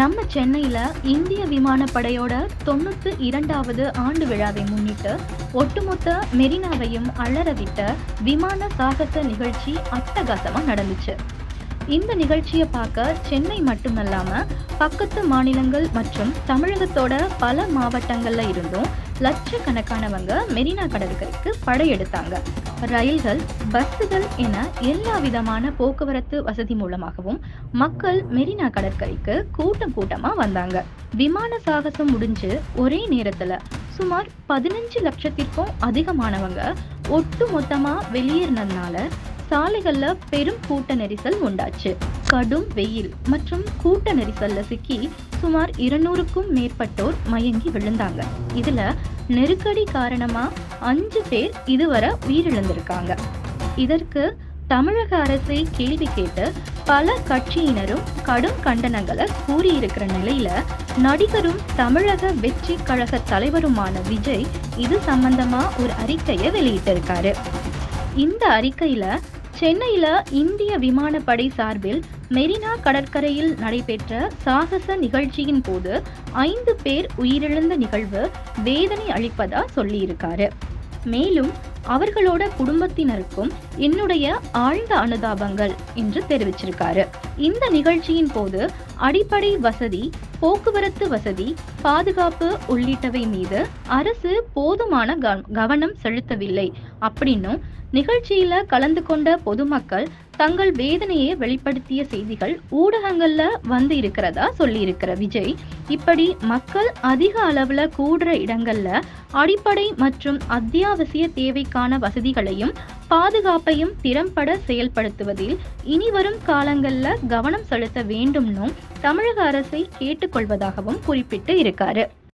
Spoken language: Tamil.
நம்ம சென்னையில இந்திய விமானப்படையோட தொண்ணூத்து இரண்டாவது ஆண்டு விழாவை முன்னிட்டு ஒட்டுமொத்த மெரினாவையும் அலறவிட்ட விமான சாகச நிகழ்ச்சி அட்டகாசமா நடந்துச்சு. இந்த நிகழ்ச்சியை பார்க்க சென்னை மட்டுமல்லாம பக்கத்து மாநிலங்கள் மற்றும் தமிழகத்தோட பல மாவட்டங்கள்ல இருந்தும் லட்சக்கணக்கானவங்க மெரினா கடற்கரைக்கு படையெடுத்தாங்க. ரயில்கள் பஸ்ஸுகள் என எல்லா விதமான போக்குவரத்து வசதி மூலமாகவும் மக்கள் மெரினா கடற்கரைக்கு கூட்டம் கூட்டமா வந்தாங்க. விமான சாகசம் முடிஞ்சு ஒரே நேரத்துல சுமார் பதினஞ்சு லட்சத்திற்கும் அதிகமானவங்க ஒட்டு மொத்தமா வெளியேறினதுனால சாலைகள்ல பெரும் கூட்ட நெரிசல் உண்டாச்சு. கடும் வெயில் மற்றும் கூட்ட நெரிசல்ல சிக்கி சுமார் இருநூறுக்கும் மேற்பட்டோர் மயங்கி விழுந்தாங்க. இதுல நெருக்கடி காரணமா அஞ்சு பேர் இதுவரை உயிரிழந்திருக்காங்க. இதற்கு தமிழக அரசை கேள்வி கேட்டு பல கட்சியினரும் கடும் கண்டனங்களை கூறியிருக்கிற நிலையில நடிகரும் தமிழக வெற்றி கழக தலைவருமான விஜய் இது சம்பந்தமா ஒரு அறிக்கையை வெளியிட்டிருக்காரு. இந்த அறிக்கையில சென்னையில் இந்திய விமானப்படை சார்பில் மெரினா கடற்கரையில் நடைபெற்ற சாகச நிகழ்ச்சியின் போது ஐந்து பேர் உயிரிழந்த நிகழ்வு வேதனை அளிப்பதா சொல்லியிருக்காரு. மேலும் அவர்களோட குடும்பத்தினருக்கும் என்னுடைய ஆழ்ந்த அனுதாபங்கள் என்று தெரிவிச்சிருக்காரு. இந்த நிகழ்ச்சியின் போது அடிப்படை வசதி போக்குவரத்து வசதி பாதுகாப்பு உள்ளிட்டவை மீது அரசு போதுமான கவனம் செலுத்தவில்லை. அப்படின்னும் நிகழ்ச்சியில கலந்து கொண்ட பொதுமக்கள் தங்கள் வேதனையை வெளிப்படுத்திய செய்திகள் ஊடகங்கள்ல வந்து இருக்கிறதா சொல்லியிருக்கிற விஜய் இப்படி மக்கள் அதிக அளவுல கூடுற இடங்கள்ல அடிப்படை மற்றும் அத்தியாவசிய தேவைக்கான வசதிகளையும் பாதுகாப்பையும் திறம்பட செயல்படுத்துவதில் இனிவரும் காலங்களில் கவனம் செலுத்த வேண்டும்னும் தமிழக அரசை கேட்டுக்கொள்வதாகவும் குறிப்பிட்டு இருக்காரு.